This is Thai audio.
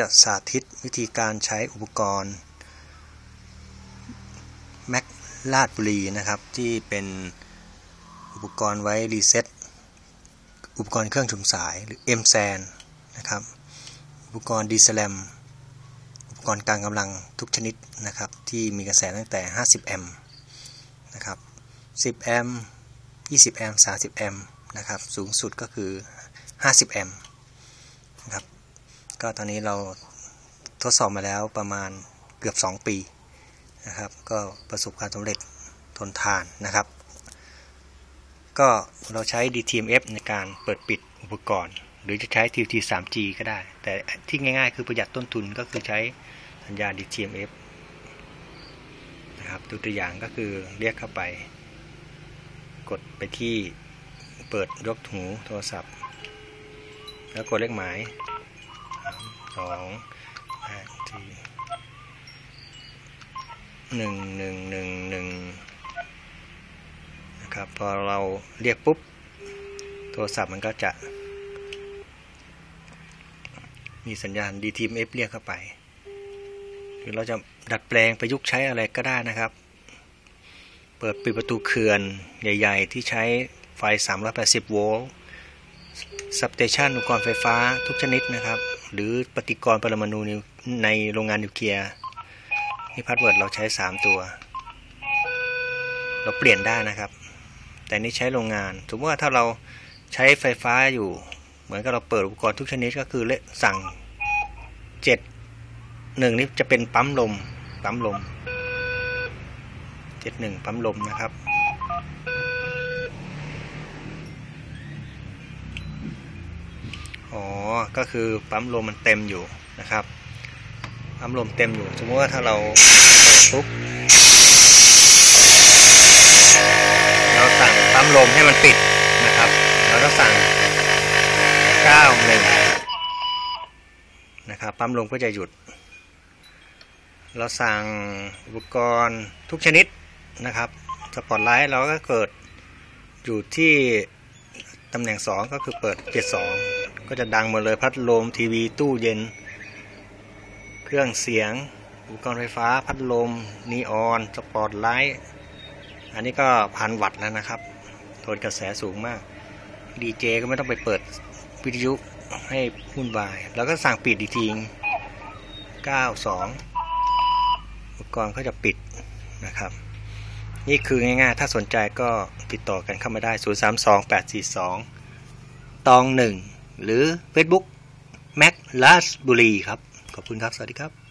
จะสาธิตวิธีการใช้อุปกรณ์ Mac ลาดบุรีนะครับ ที่เป็นอุปกรณ์ไว้รีเซ็ตอุปกรณ์เครื่องชุมสายหรือ m s a n นะครับ อุปกรณ์ d s l a m อุปกรณ์กลางกำลังทุกชนิดนะครับ ที่มีกระแสตั้งแต่ 50 แอมป์นะครับ 10 แอมป์ 20 แอมป์ 30 แอมป์นะครับ สูงสุดก็คือ 50 แอมป์นะครับ ก็ตอนนี้เราทดสอบมาแล้วประมาณเกือบ 2 ปีนะครับ ก็ประสบความสำเร็จทนทานนะครับ ก็เราใช้ DTMF ในการเปิดปิดอุปกรณ์ หรือจะใช้ TT 3G ก็ได้ แต่ที่ง่ายๆ คือประหยัดต้นทุนก็คือใช้สัญญาณ DTMF นะครับตัวตัวอย่างก็คือเรียกเข้าไป กดไปที่เปิดยกหูโทรศัพท์ แล้วกดเลขหมาย สองแปดสี่หนึ่งหนึ่งหนึ่งหนึ่งนะครับพอเราเรียกปุ๊บโทรศัพท์มันก็จะ มีสัญญาณ DTMF เรียกเข้าไป หรือเราจะดัดแปลงประยุกต์ใช้อะไรก็ได้นะครับ เปิดปิดประตูเขื่อนใหญ่ ๆ ที่ใช้ไฟ 380 โวลต์ซับสเตชันอุปกรณ์ไฟฟ้าทุกชนิดนะครับ หรือปฏิกรณ์ปรมาณูในโรงงานนิวเคลียร์นี่พาสเวิร์ดเราใช้ 3 ตัว เราเปลี่ยนได้นะครับ แต่นี่ใช้โรงงานสมมติว่าถ้าเราใช้ไฟฟ้าอยู่ เหมือนกับเราเปิดอุปกรณ์ทุกชนิดก็คือเลสั่ง 7 1 นี่จะเป็นปั๊มลม ปั๊มลม 71 ปั๊มลมนะครับ อ๋อ ก็คือปั๊มลมมันเต็มอยู่นะครับปั๊มลมเต็มอยู่ สมมติว่าถ้าเราเปิดปุ๊บเราสั่งปั๊มลมให้มันปิดนะครับ เราก็สั่ง 91 นะครับ ปั๊มลมก็จะหยุด เราสั่งอุปกรณ์ทุกชนิดนะครับ สปอตไลท์เราก็เกิดอยู่ที่ตำแหน่ง 2 ก็คือเปิด72ก็ ก็จะดังหมดเลยพัดลมทีวีตู้เย็น เครื่องเสียง อุปกรณ์ไฟฟ้า พัดลม นีออน สปอตไลท์ อันนี้ก็พันวัตต์แล้วนะครับทนกระแสสูงมาก ดีเจก็ไม่ต้องไปเปิดวิทยุให้วุ่นวาย แล้วก็สั่งปิดอีกที92 อุปกรณ์ก็จะปิดนะครับ นี่คือง่ายๆ ถ้าสนใจก็ติดต่อกันเข้ามาได้ 032 842 ตอง 1 หรือ Facebook Mac ลาสบุรีครับ ขอบคุณครับ สวัสดีครับ